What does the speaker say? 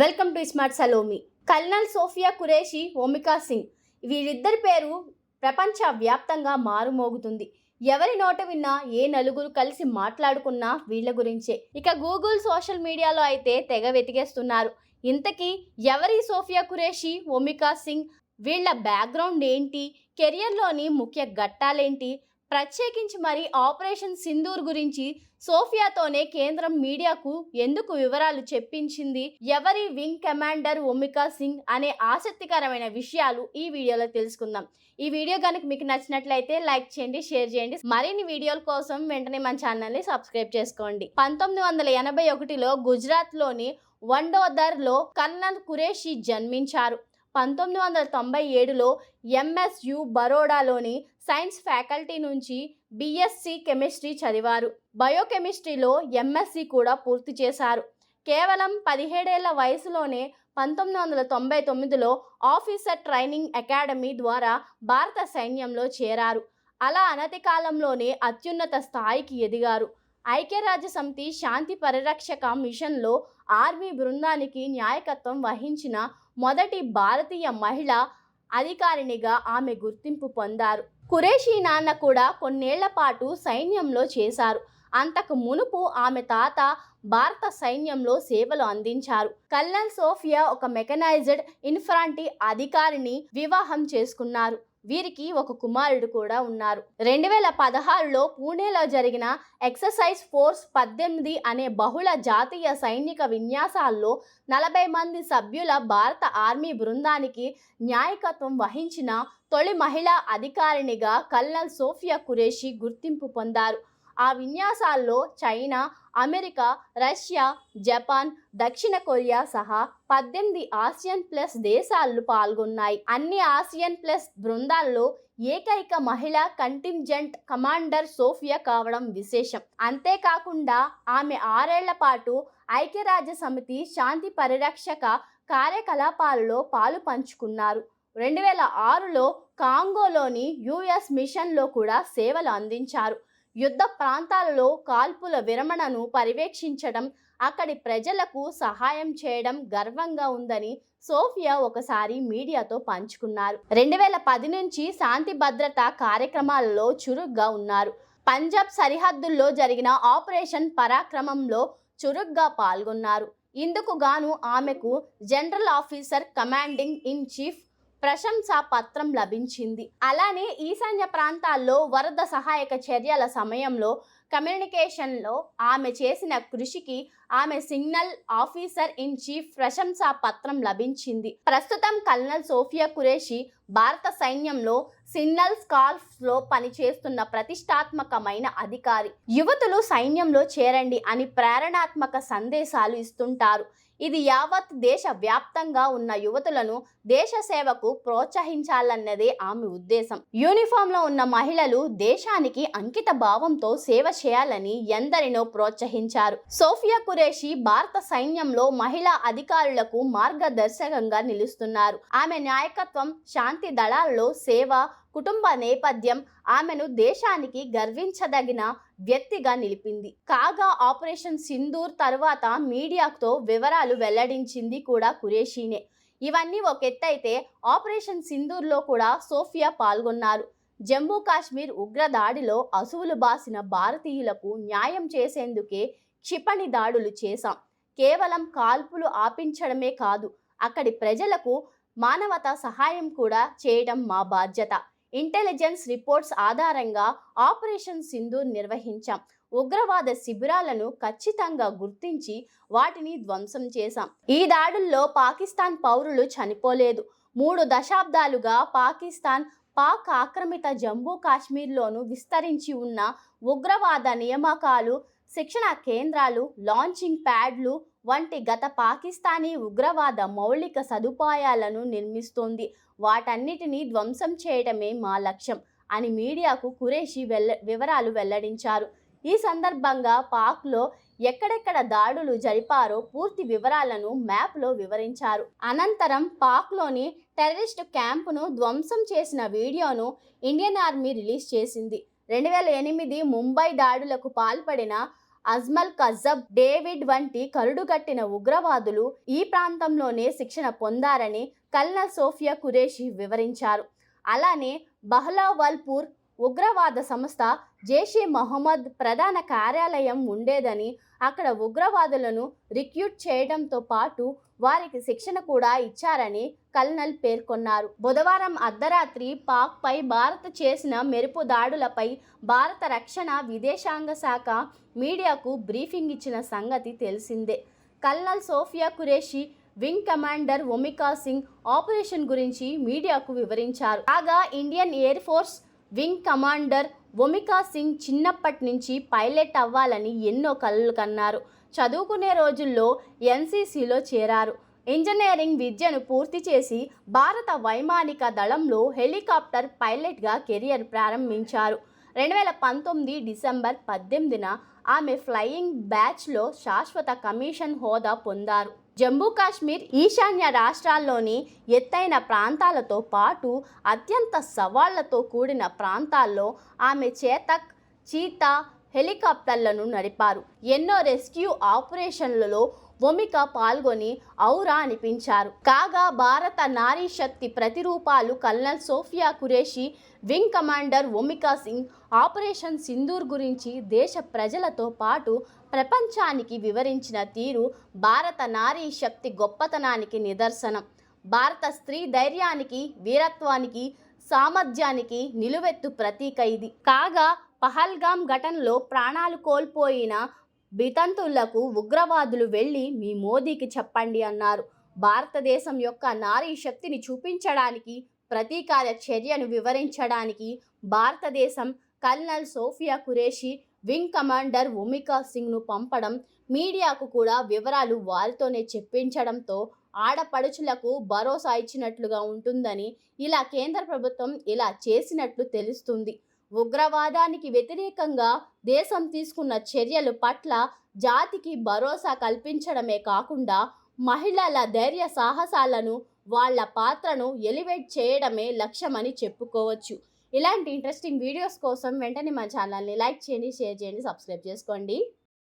Welcome to smart సలోమి. Colonel Sofiya Qureshi ఓమికా Singh. వీరిద్దరి పేరు ప్రపంచ వ్యాప్తంగా మారుమోగుతుంది. ఎవరి నోట విన్నా ఏ నలుగురు కలిసి మాట్లాడుకున్నా వీళ్ళ గురించే. ఇక గూగుల్ సోషల్ మీడియాలో అయితే తెగ వెతికేస్తున్నారు. ఇంతకీ ఎవరి సోఫియా కురేషి ఓమికా సింగ్? వీళ్ళ బ్యాక్గ్రౌండ్ ఏంటి? కెరియర్లోని ముఖ్య ఘట్టాలేంటి? ప్రత్యేకించి మరి ఆపరేషన్ సింధూర్ గురించి సోఫియాతోనే కేంద్రం మీడియాకు ఎందుకు వివరాలు చెప్పించింది? ఎవరి వింగ్ కమాండర్ ఒమికా సింగ్ అనే ఆసక్తికరమైన విషయాలు ఈ వీడియోలో తెలుసుకుందాం. ఈ వీడియో కనుక మీకు నచ్చినట్లయితే లైక్ చేయండి షేర్ చేయండి. మరిన్ని వీడియోల కోసం వెంటనే మన ఛానల్ని సబ్స్క్రైబ్ చేసుకోండి. పంతొమ్మిది వందల ఎనభై ఒకటిలో గుజరాత్లోని వండోదర్లో కన్నన్ కురేషి జన్మించారు. పంతొమ్మిది వందల తొంభై ఏడులో ఎంఎస్యు బరోడాలోని సైన్స్ ఫ్యాకల్టీ నుంచి బీఎస్సీ కెమిస్ట్రీ చదివారు. బయోకెమిస్ట్రీలో ఎంఎస్సి కూడా పూర్తి చేశారు. కేవలం పదిహేడేళ్ళ వయసులోనే పంతొమ్మిది వందల తొంభై తొమ్మిదిలో ఆఫీసర్ ట్రైనింగ్ అకాడమీ ద్వారా భారత సైన్యంలో చేరారు. అలా అనతి కాలంలోనే అత్యున్నత స్థాయికి ఎదిగారు. ఐక్యరాజ్య సమితి శాంతి పరిరక్షక మిషన్లో ఆర్మీ బృందానికి న్యాయకత్వం వహించిన మొదటి భారతీయ మహిళ అధికారినిగా ఆమె గుర్తింపు పొందారు. ఖురేషీ నాన్న కూడా కొన్నేళ్ళ పాటు సైన్యంలో చేశారు. అంతకు మునుపు ఆమె తాత భారత సైన్యంలో సేవలు అందించారు. కల్నల్ సోఫియా ఒక మెకనైజ్డ్ ఇన్ఫ్రాంటీ అధికారిని వివాహం చేసుకున్నారు. వీరికి ఒక కుమారుడు కూడా ఉన్నారు. రెండు వేల పదహారులో పూణేలో జరిగిన ఎక్సర్సైజ్ ఫోర్స్ పద్దెనిమిది అనే బహుళ జాతీయ సైనిక విన్యాసాల్లో నలభై మంది సభ్యుల భారత ఆర్మీ బృందానికి న్యాయకత్వం వహించిన తొలి మహిళా అధికారినిగా కల్నల్ సోఫియా కురేషి గుర్తింపు పొందారు. ఆ విన్యాసాల్లో చైనా అమెరికా రష్యా జపాన్ దక్షిణ కొరియా సహా పద్దెనిమిది ఆసియన్ ప్లస్ దేశాలు పాల్గొన్నాయి. అన్ని ఆసియన్ ప్లస్ బృందాల్లో ఏకైక మహిళా కంటింజెంట్ కమాండర్ సోఫియా కావడం విశేషం. అంతేకాకుండా ఆమె ఆరేళ్ళ పాటు ఐక్యరాజ్య సమితి శాంతి పరిరక్షక కార్యకలాపాలలో పాలు పంచుకున్నారు. రెండు వేల ఆరులో కాంగోలోని యుఎస్ మిషన్లో కూడా సేవలు అందించారు. యుద్ధ ప్రాంతాలలో కాల్పుల విరమణను పర్యవేక్షించడం అక్కడి ప్రజలకు సహాయం చేయడం గర్వంగా ఉందని సోఫియా ఒకసారి మీడియాతో పంచుకున్నారు. రెండు వేల పది నుంచి శాంతి భద్రత కార్యక్రమాలలో చురుగ్గా ఉన్నారు. పంజాబ్ సరిహద్దుల్లో జరిగిన ఆపరేషన్ పరాక్రమంలో చురుగ్గా పాల్గొన్నారు. ఇందుకు గాను ఆమెకు general officer commanding in chief ప్రశంసా పత్రం లభించింది. అలానే ఈశాన్య ప్రాంతాల్లో వరద సహాయక చర్యల సమయంలో కమ్యూనికేషన్లో ఆమె చేసిన కృషికి ఆమె సిగ్నల్ ఆఫీసర్ ఇన్ చీఫ్ ప్రశంసా పత్రం లభించింది. ప్రస్తుతం కల్నల్ సోఫియా కురేషి భారత సైన్యంలో సిగ్నల్ స్కాల్ఫ్లో పనిచేస్తున్న ప్రతిష్టాత్మకమైన అధికారి. యువతులు సైన్యంలో చేరండి అని ప్రేరణాత్మక సందేశాలు ఇస్తుంటారు. ఇది యావత్ దేశ వ్యాప్తంగా ఉన్న యువతులను దేశ సేవకు ప్రోత్సహించాలన్నదే ఆమె ఉద్దేశం. యూనిఫామ్లో ఉన్న మహిళలు దేశానికి అంకిత భావంతో సేవ చేయాలని ఎందరినో ప్రోత్సహించారు. సోఫియా కురేషి భారత సైన్యంలో మహిళా అధికారులకు మార్గదర్శకంగా నిలుస్తున్నారు. ఆమె నాయకత్వం శాంతి దళాల్లో సేవ కుటుంబ నేపథ్యం ఆమెను దేశానికి గర్వించదగిన వ్యక్తిగా నిలిపింది. కాగా ఆపరేషన్ సింధూర్ తర్వాత మీడియాతో వివరాలు వెల్లడించింది కూడా కురేషీనే ఇవన్నీ ఒక ఎత్తైతే ఆపరేషన్ సింధూర్లో కూడా సోఫియా పాల్గొన్నారు. జమ్మూ కాశ్మీర్ ఉగ్రదాడిలో అసువులు బాసిన భారతీయులకు న్యాయం చేసేందుకే క్షిపణి దాడులు చేశాం. కేవలం కాల్పులు ఆపించడమే కాదు అక్కడి ప్రజలకు మానవత సహాయం కూడా చేయడం మా బాధ్యత. ఇంటెలిజెన్స్ రిపోర్ట్స్ ఆధారంగా ఆపరేషన్ సింధూర్ నిర్వహించాం. ఉగ్రవాద శిబిరాలను ఖచ్చితంగా గుర్తించి వాటిని ధ్వంసం చేశాం. ఈ దాడుల్లో పాకిస్తాన్ పౌరులు చనిపోలేదు. మూడు దశాబ్దాలుగా పాకిస్తాన్ పాక్ ఆక్రమిత జమ్మూ కాశ్మీర్లోను విస్తరించి ఉన్న ఉగ్రవాద నియామకాలు శిక్షణ కేంద్రాలు లాంచింగ్ ప్యాడ్లు వంటి గత పాకిస్తానీ ఉగ్రవాద మౌలిక సదుపాయాలను నిర్మిస్తోంది. వాటన్నిటినీ ధ్వంసం చేయడమే మా లక్ష్యం అని మీడియాకు కురేషి వెల్ల వివరాలు వెల్లడించారు. ఈ సందర్భంగా పాక్లో ఎక్కడెక్కడ దాడులు జరిపారో పూర్తి వివరాలను మ్యాప్లో వివరించారు. అనంతరం పాక్లోని టెర్రరిస్ట్ క్యాంపును ధ్వంసం చేసిన వీడియోను ఇండియన్ ఆర్మీ రిలీజ్ చేసింది. రెండు వేల ఎనిమిది ముంబై దాడులకు పాల్పడిన అజ్మల్ కజబ్ డేవిడ్ వంటి కరుడుగట్టిన ఉగ్రవాదులు ఈ ప్రాంతంలోనే శిక్షణ పొందారని కల్నల్ సోఫియా ఖురేషి వివరించారు. అలానే బహ్లావల్పూర్ ఉగ్రవాద సంస్థ జైషే మహమ్మద్ ప్రధాన కార్యాలయం ఉండేదని అక్కడ ఉగ్రవాదులను రిక్రూట్ చేయడంతో పాటు వారికి శిక్షణ కూడా ఇచ్చారని కల్నల్ పేర్కొన్నారు. బుధవారం అర్ధరాత్రి పాక్పై భారత్ చేసిన మెరుపు దాడులపై భారత రక్షణ విదేశాంగ శాఖ మీడియాకు బ్రీఫింగ్ ఇచ్చిన సంగతి తెలిసిందే. Colonel Sofiya Qureshi wing commander Omika Singh operation గురించి మీడియాకు వివరించారు. కాగా Indian air force wing commander Omika Singh చిన్నప్పటి నుంచి పైలట్ అవ్వాలని ఎన్నో కలలు కన్నారు. చదువుకునే రోజుల్లో ఎన్సీసీలో చేరారు. ఇంజనీరింగ్ విద్యను పూర్తి చేసి భారత వైమానిక దళంలో హెలికాప్టర్ పైలట్గా కెరియర్ ప్రారంభించారు. రెండు వేల పంతొమ్మిది డిసెంబర్ పద్దెనిమిదిన ఆమె ఫ్లయింగ్ బ్యాచ్లో శాశ్వత కమిషన్ హోదా పొందారు. జమ్మూ కాశ్మీర్ ఈశాన్య రాష్ట్రాల్లోని ఎత్తైన ప్రాంతాలతో పాటు అత్యంత సవాళ్ళతో కూడిన ప్రాంతాల్లో ఆమె చేతక్ చీతా హెలికాప్టర్లను నడిపారు. ఎన్నో రెస్క్యూ ఆపరేషన్లలో ఒమిక పాల్గొని ఔరా అనిపించారు. కాగా భారత నారీ శక్తి ప్రతిరూపాలు colonel Sofiya Qureshi wing commander Omika Singh operation Sindoor గురించి దేశ ప్రజలతో పాటు ప్రపంచానికి వివరించిన తీరు భారత నారీ శక్తి గొప్పతనానికి నిదర్శనం. భారత స్త్రీ ధైర్యానికి వీరత్వానికి సామర్థ్యానికి నిలువెత్తు ప్రతీక ఇది. కాగా పహల్గాం ఘటనలో ప్రాణాలు కోల్పోయిన బితంతులకు ఉగ్రవాదులు వెళ్ళి మీ మోదీకి చెప్పండి అన్నారు. భారతదేశం యొక్క నారీ శక్తిని చూపించడానికి ప్రతీకార చర్యను వివరించడానికి భారతదేశం colonel Sofiya Qureshi wing commander Umika సింగ్ను పంపడం మీడియాకు కూడా వివరాలు వారితోనే చెప్పించడంతో ఆడపడుచులకు భరోసా ఇచ్చినట్లుగా ఉంటుందని ఇలా కేంద్ర ప్రభుత్వం ఇలా చేసినట్లు తెలుస్తుంది. ఉగ్రవాదానికి వ్యతిరేకంగా దేశం తీసుకున్న చర్యలు పట్ల జాతికి భరోసా కల్పించడమే కాకుండా మహిళల ధైర్య సాహసాలను వాళ్ళ పాత్రను ఎలివేట్ చేయడమే లక్ష్యమని చెప్పుకోవచ్చు. ఇలాంటి ఇంట్రెస్టింగ్ వీడియోస్ కోసం వెంటనే మా ఛానల్ని లైక్ చేయండి షేర్ చేయండి సబ్స్క్రైబ్ చేసుకోండి.